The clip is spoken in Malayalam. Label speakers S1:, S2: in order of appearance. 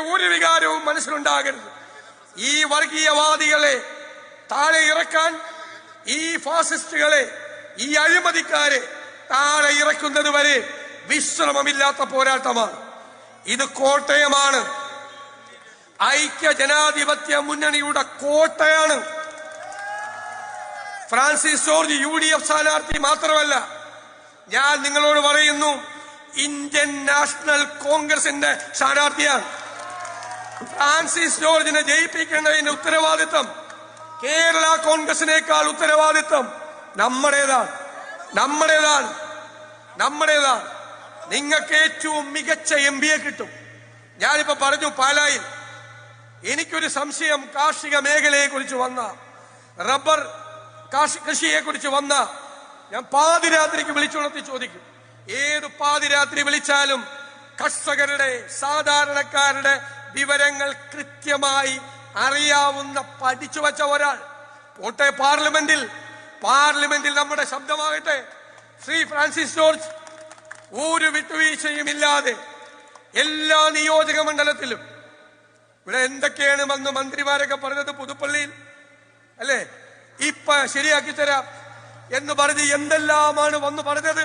S1: വേറെ ഒരു വികാരവും മനസ്സിലുണ്ടാകരുത്. ഈ വർഗീയവാദികളെ താഴെ ഇറക്കാൻ ഈ ഫാസിസ്റ്റുകളെ ഈ അഴിമതിക്കാരെ താഴെ ഇറക്കുന്നത് വരെ വിശ്രമമില്ലാത്ത പോരാട്ടമാണ്. ഇത് കോട്ടയമാണ്. ഐക്യ ജനാധിപത്യ മുന്നണിയുടെ കോട്ടയാണ്. Francis George U D F സ്ഥാനാർത്ഥി മാത്രമല്ല ഞാൻ നിങ്ങളോട് പറയുന്നു ഇന്ത്യൻ നാഷണൽ കോൺഗ്രസിന്റെ സ്ഥാനാർത്ഥിയാണ്. ഫ്രാൻസിസ് ജോർജിനെ ജയിപ്പിക്കേണ്ടതിന്റെ ഉത്തരവാദിത്തം കേരള കോൺഗ്രസിനേക്കാൾ ഉത്തരവാദിത്തം നമ്മുടേതാണ്. നമ്മുടേതാണ്. നമ്മുടേതാണ്. നിങ്ങൾക്ക് ഏറ്റവും മികച്ച എം പിയെ കിട്ടും. ഞാനിപ്പോ പറഞ്ഞു പാലായിൽ. എനിക്കൊരു സംശയം കാർഷിക മേഖലയെ കുറിച്ച് വന്ന റബ്ബർ കൃഷിയെ കുറിച്ച് വന്ന ഞാൻ പാതിരാത്രിക്ക് വിളിച്ചുണർത്തി ചോദിക്കും. ഏത് പാതിരാത്രി വിളിച്ചാലും കർഷകരുടെ സാധാരണക്കാരുടെ വിവരങ്ങൾ കൃത്യമായി അറിയാവുന്ന പഠിച്ചു വച്ച ഒരാൾ. പോട്ടെ പാർലമെന്റിൽ പാർലമെന്റിൽ നമ്മുടെ ശബ്ദമാകട്ടെ. ശ്രീ ഫ്രാൻസിസ് ജോർജ് ഒരു വിട്ടുവീഴ്ചയും ഇല്ലാതെ എല്ലാ നിയോജക മണ്ഡലത്തിലും ഇവിടെ എന്തൊക്കെയാണ് വന്ന് മന്ത്രിമാരൊക്കെ പറഞ്ഞത് പുതുപ്പള്ളിയിൽ? അല്ലേ? ഇപ്പൊ ശരിയാക്കി തരാം എന്ന് പറഞ്ഞ് എന്തെല്ലാമാണ് വന്ന് പറഞ്ഞത്?